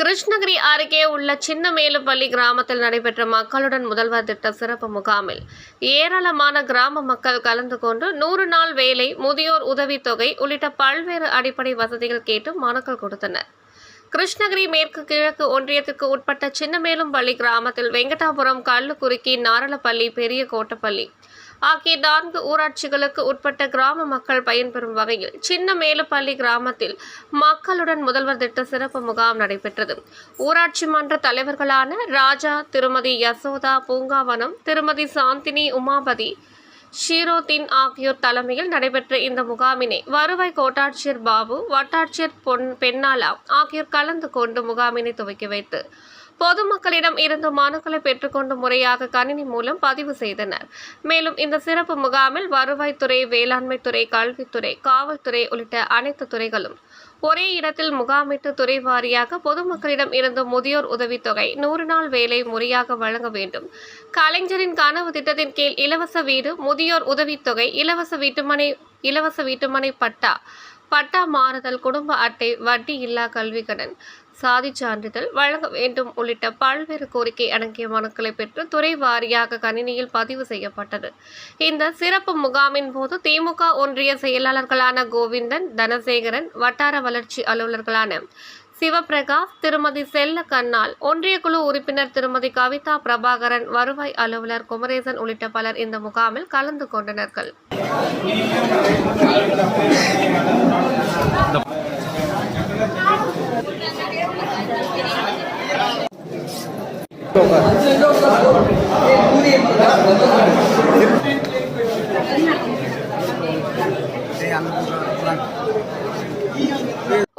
கிருஷ்ணகிரி அருகே உள்ள சின்னமேலுப்பள்ளி கிராமத்தில் நடைபெற்ற மக்களுடன் முதல்வர் திட்ட சிறப்பு முகாமில் ஏராளமான கிராம மக்கள் கலந்து கொண்டு நூறு நாள் வேலை முதியோர் உதவித்தொகை உள்ளிட்ட பல்வேறு அடிப்படை வசதிகள் கேட்டு மனுக்கள் கொடுத்தனர். கிருஷ்ணகிரி மேற்கு கிழக்கு ஒன்றியத்துக்கு உட்பட்ட சின்னமேலும்பள்ளி கிராமத்தில் வெங்கடாபுரம் கல்லுக்குறுக்கி நாரளப்பள்ளி பெரிய கோட்டப்பள்ளி ஆகிய நான்கு ஊராட்சிகளுக்கு உட்பட்ட கிராம மக்கள் பயன்பெறும் வகையில் சின்ன மேலுப்பள்ளி கிராமத்தில் மக்களுடன் முதல்வர் திட்ட சிறப்பு முகாம் நடைபெற்றது. ஊராட்சி மன்ற தலைவர்களான ராஜா திருமதி யசோதா பூங்காவனம் திருமதி சாந்தினி உமாபதி ஷீரோதீன் ஆகியோர் தலைமையில் நடைபெற்ற இந்த முகாமினை வருவாய் கோட்டாட்சியர் பாபு வட்டாட்சியர் பொன் பெண்ணாலா ஆகியோர் கலந்து கொண்டு முகாமினை துவக்கி வைத்து பொதுமக்களிடம் இருந்து மனுக்களை பெற்றுக்கொண்டு முறையாக கணினி மூலம் பதிவு செய்தனர். மேலும் இந்த சிறப்பு முகாமில் வருவாய்த்துறை வேளாண்மைத்துறை கல்வித்துறை காவல்துறை உள்ளிட்ட அனைத்து துறைகளும் ஒரே இடத்தில் முகாமிட்டு துறை வாரியாக பொதுமக்களிடம் இருந்து முதியோர் உதவித்தொகை நூறு நாள் வேலை முறையாக வழங்க வேண்டும். கலைஞரின் கனவு திட்டத்தின் கீழ் இலவச வீடு முதியோர் உதவித்தொகை இலவச வீட்டுமனை இலவச வீட்டுமனை பட்டா பட்டா மாறுதல் குடும்ப அட்டை வட்டி இல்லா கல்வி கடன் சாதி சான்றிதழ் வழங்க வேண்டும் உள்ளிட்ட பல்வேறு கோரிக்கை அடங்கிய மனுக்களை பெற்று துறை வாரியாக கணினியில் பதிவு செய்யப்பட்டது. இந்த சிறப்பு முகாமின் போது திமுக ஒன்றிய செயலாளர்களான கோவிந்தன் தனசேகரன் வட்டார வளர்ச்சி அலுவலர்களான சிவபிரகாஷ் திருமதி செல்ல கண்ணால் ஒன்றிய குழு உறுப்பினர் திருமதி கவிதா பிரபாகரன் வருவாய் அலுவலர் குமரேசன் உள்ளிட்ட பலர் இந்த முகாமில் கலந்து கொண்டனர்கள்.